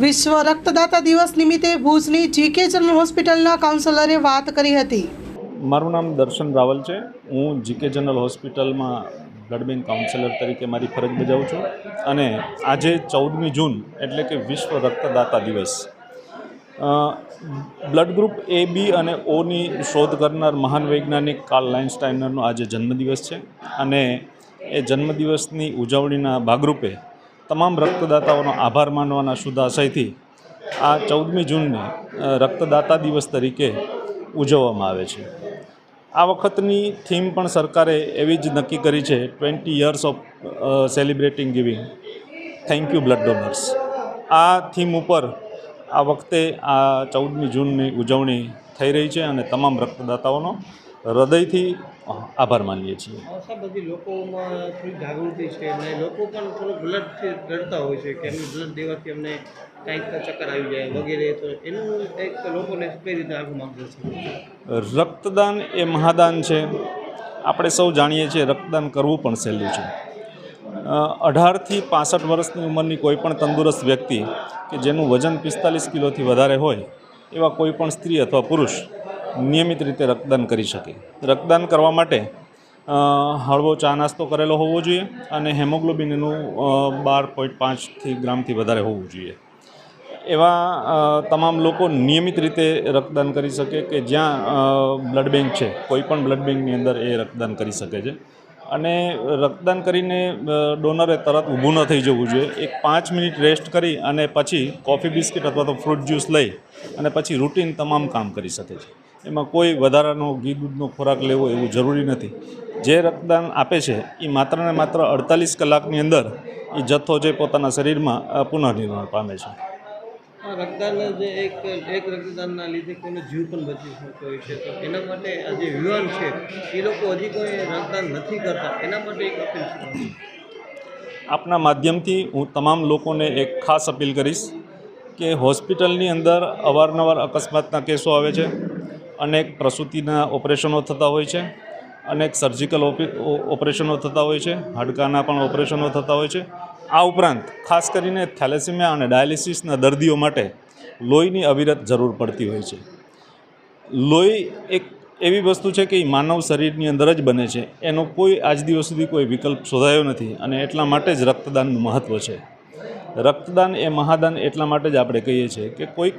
વિશ્વ રક્તદાતા દિવસ નિમિત્તે ભુજની જીકે જનરલ હોસ્પિટલના કાઉન્સેલરે વાત કરી હતી. મારું નામ દર્શન રાવલ છે. હું જીકે જનરલ હોસ્પિટલમાં બ્લડ બેંક કાઉન્સેલર તરીકે મારી ફરજ બજાવું છું અને આજે ચૌદમી જૂન એટલે કે વિશ્વ રક્તદાતા દિવસ. બ્લડ ગ્રુપ એ બી અને ઓની શોધ કરનાર મહાન વૈજ્ઞાનિક કાર્લ લાઇન્સ્ટાઇનરનો આજે જન્મદિવસ છે અને એ જન્મદિવસની ઉજવણીના ભાગરૂપે તમામ રક્તદાતાઓનો આભાર માનવાના શુદ્ધાશયથી આ ચૌદમી જૂનને રક્તદાતા દિવસ તરીકે ઉજવવામાં આવે છે. આ વખતની થીમ પણ સરકારે એવી જ નક્કી કરી છે, twenty years of celebrating giving. Thank you, blood donors. આ થીમ ઉપર આ વખતે આ ચૌદમી જૂનની ઉજવણી થઈ રહી છે અને તમામ રક્તદાતાઓનો હૃદયથી આભાર માનીએ છીએ. બધી લોકોમાં થોડી જાગૃતિ છે અને લોકો પણ થોડું બ્લડ ડરતા હોય છે કે એમને બ્લડ દેવાથી અમને કંઈક ચક્કર આવી જાય વગેરે તો એનું એક લોકોને કઈ રીતે આગળ માર્ગદર્શન રક્તદાન એ મહાદાન છે. આપણે સૌ જાણીએ છીએ રક્તદાન કરવું પણ સહેલું છે. અઢારથી પાસઠ વર્ષની ઉંમરની કોઈપણ તંદુરસ્ત વ્યક્તિ કે જેનું વજન પિસ્તાલીસ કિલોથી વધારે હોય એવા કોઈપણ સ્ત્રી અથવા પુરુષ નિયમિત રીતે રક્તદાન કરી શકે. રક્તદાન કરવા માટે હળવો ચા નાસ્તો કરેલો હોવો જોઈએ અને હેમોગ્લોબિન એનું બાર પોઈન્ટ પાંચથી ગ્રામથી વધારે હોવું જોઈએ. એવા તમામ લોકો નિયમિત રીતે રક્તદાન કરી શકે કે જ્યાં બ્લડ બેંક છે, કોઈ પણ બ્લડ બેંકની અંદર એ રક્તદાન કરી શકે છે. અને રક્તદાન કરીને ડોનરે તરત ઊભું ન થઈ જવું જોઈએ. એક પાંચ મિનિટ રેસ્ટ કરી અને પછી કોફી, બિસ્કિટ અથવા તો ફ્રૂટ જ્યુસ લઈ અને પછી રૂટીન તમામ કામ કરી શકે છે. એમાં કોઈ વધારાનો ઘી દૂધનો ખોરાક લેવો એવું જરૂરી નથી. જે રક્તદાન આપે છે એ માત્ર ને માત્ર અડતાલીસ કલાકની અંદર એ જથ્થો જે પોતાના શરીરમાં પુનઃનિર્માણ પામે છે. આ રક્તદાન જે એક એક રક્તદાનના લીધે કોઈનો જીવ પણ બચી શકતો હોય છે. તો એના માટે આ જે યુવાન છે એ લોકો હજી કોઈ રક્તદાન નથી કરતા. એના માટે એક અપીલ છે. આપના માધ્યમથી હું તમામ લોકોને એક ખાસ અપીલ કરીશ કે હોસ્પિટલની અંદર અવારનવાર અકસ્માતના કેસો આવે છે. અનેક પ્રસૂતિના ઓપરેશનો થતા હોય છે, અનેક સર્જિકલ ઓપરેશનો થતા હોય છે, હાડકાના પણ ઓપરેશનો થતા હોય છે. આ ઉપરાંત ખાસ કરીને થેલેસીમિયા અને ડાયાલિસિસના દર્દીઓ માટે લોહીની અવિરત જરૂર પડતી હોય છે. લોહી એક એવી વસ્તુ છે કે એ માનવ શરીરની અંદર જ બને છે. એનો કોઈ આજ દિવસ સુધી કોઈ વિકલ્પ શોધાયો નથી અને એટલા માટે જ રક્તદાનનું મહત્ત્વ છે. રક્તદાન એ મહાદાન એટલા માટે જ આપણે કહીએ છીએ કે કોઈક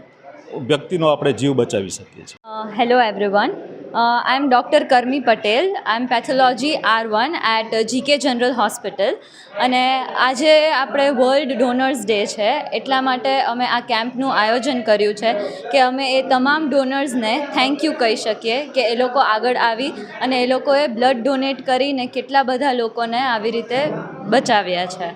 વ્યક્તિનો આપણે જીવ બચાવી શકીએ છીએ. Uh, hello everyone. Uh, I'm Dr. Karmi Patel. I'm pathology R1 at uh, GK General Hospital. અને આજે આપણે વર્લ્ડ ડોનર્સ ડે છે એટલા માટે અમે આ કેમ્પનું આયોજન કર્યું છે કે અમે એ તમામ ડોનર્સને થેન્ક યુ કહી શકીએ કે એ લોકો આગળ આવી અને એ લોકોએ બ્લડ ડોનેટ કરીને કેટલા બધા લોકોને આવી રીતે બચાવ્યા છે